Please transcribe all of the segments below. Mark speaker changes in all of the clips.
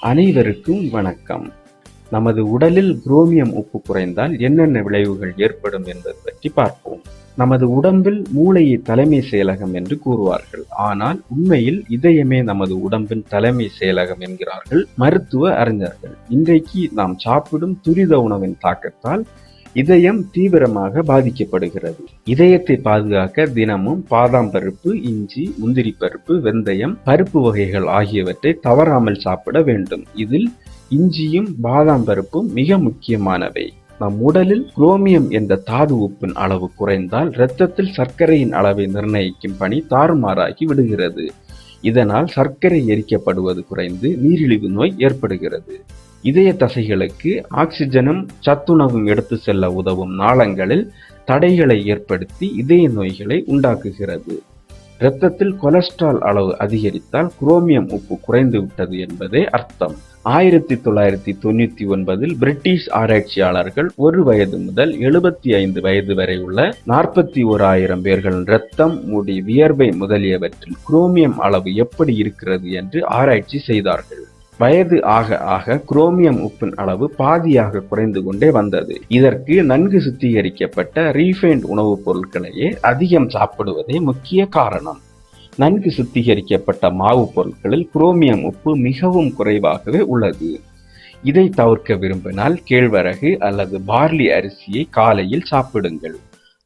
Speaker 1: அனைவருக்கும் வணக்கம். நமது உடலில் குரோமியம் உப்பு குறைந்தால் என்னென்ன விளைவுகள் ஏற்படும் என்பது பற்றி பார்ப்போம். நமது உடம்பில் மூளையை தலைமை செயலகம் என்று கூறுவார்கள். ஆனால் உண்மையில் இதயமே நமது உடம்பின் தலைமை செயலகம் என்கிறார்கள் மருத்துவ அறிஞர்கள். இன்றைக்கு நாம் சாப்பிடும் துரித உணவின் தாக்கத்தால் இதயம் தீவிரமாக பாதிக்கப்படுகிறது. இதயத்தை பாதுகாக்க தினமும் பாதாம் பருப்பு இஞ்சி முந்திரி பருப்பு வெந்தயம் பருப்பு வகைகள் ஆகியவற்றை தவறாமல் சாப்பிட வேண்டும். இதில் இஞ்சியும் பாதாம் பருப்பும் மிக முக்கியமானவை. நம் உடலில் குரோமியம் என்ற தாது உப்பின் அளவு குறைந்தால் இரத்தத்தில் சர்க்கரையின் அளவை நிர்ணயிக்கும் பணி தாறுமாறாகி விடுகிறது. இதனால் சர்க்கரை எரிக்கப்படுவது குறைந்து நீரிழிவு நோய் ஏற்படுகிறது. இதய தசைகளுக்கு ஆக்சிஜனும் சத்துணவும் எடுத்து செல்ல உதவும் நாளங்களில் தடைகளை ஏற்படுத்தி இதய நோய்களை உண்டாக்குகிறது. இரத்தத்தில் கொலஸ்ட்ரால் அளவு அதிகரித்தால் குரோமியம் உப்பு குறைந்து விட்டது என்பதே அர்த்தம். ஆயிரத்தி தொள்ளாயிரத்தி தொண்ணூத்தி ஒன்பதில் பிரிட்டிஷ் ஆராய்ச்சியாளர்கள் ஒரு வயது முதல் எழுபத்தி ஐந்து வயது வரை உள்ள நாற்பத்தி ஓராயிரம் பேர்களின் இரத்தம் முடி வியர்வை முதலியவற்றில் குரோமியம் அளவு எப்படி இருக்கிறது என்று ஆராய்ச்சி செய்தார்கள். வயது ஆக ஆக குரோமியம் உப்பின் அளவு பாதியாக குறைந்து கொண்டே வந்தது. இதற்கு நன்கு சுத்திகரிக்கப்பட்ட ரீஃபைண்ட் உணவுப் பொருட்களையே அதிகம் சாப்பிடுவதே முக்கிய காரணம். நன்கு சுத்திகரிக்கப்பட்ட மாவு பொருட்களில் குரோமியம் உப்பு மிகவும் குறைவாகவே உள்ளது. இதை தவிர்க்க விரும்பினால் கேழ்வரகு அல்லது பார்லி அரிசியை காலையில் சாப்பிடுங்கள்.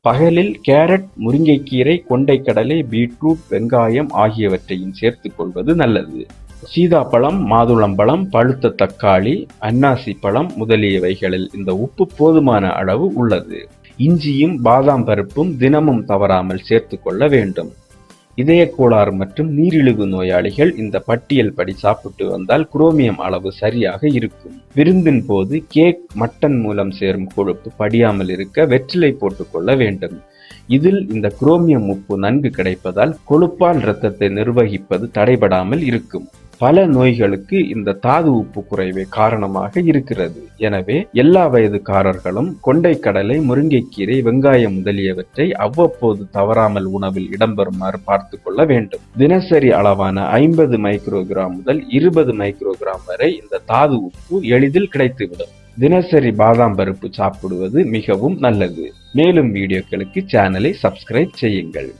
Speaker 1: பகலில் கேரட் முருங்கைக்கீரை கொண்டைக்கடலை பீட்ரூட் வெங்காயம் ஆகியவற்றையும் சேர்த்துக் கொள்வது நல்லது. சீதாப்பழம் மாதுளம்பழம் பழுத்த தக்காளி அன்னாசி பழம் முதலியவைகளில் இந்த உப்பு போதுமான அளவு உள்ளது. இஞ்சியும் பாதாம் பருப்பும் தினமும் தவறாமல் சேர்த்து கொள்ள வேண்டும். இதய கோளாறு மற்றும் நீரிழிவு நோயாளிகள் இந்த பட்டியல் படி சாப்பிட்டு வந்தால் குரோமியம் அளவு சரியாக இருக்கும். விருந்தின் போது கேக் மட்டன் மூலம் சேரும் கொழுப்பு படியாமல் இருக்க வெற்றிலை போட்டுக்கொள்ள வேண்டும். இதில் இந்த குரோமியம் உப்பு நன்கு கிடைப்பதால் கொழுப்பால் இரத்தத்தை நிர்வகிப்பது தடைபடாமல் இருக்கும். பல நோய்களுக்கு இந்த தாது உப்பு குறைவே காரணமாக இருக்கிறது. எனவே எல்லா வயதுக்காரர்களும் கொண்டைக்கடலை முருங்கைக்கீரை வெங்காயம் முதலியவற்றை அவ்வப்போது தவறாமல் உணவில் இடம்பெறுமாறு பார்த்து கொள்ள வேண்டும். தினசரி அளவான ஐம்பது மைக்ரோகிராம் முதல் இருபது மைக்ரோகிராம் வரை இந்த தாது உப்பு எளிதில் கிடைத்துவிடும். தினசரி பாதாம் பருப்பு சாப்பிடுவது மிகவும் நல்லது. மேலும் வீடியோக்களுக்கு சேனலை சப்ஸ்கிரைப் செய்யுங்கள்.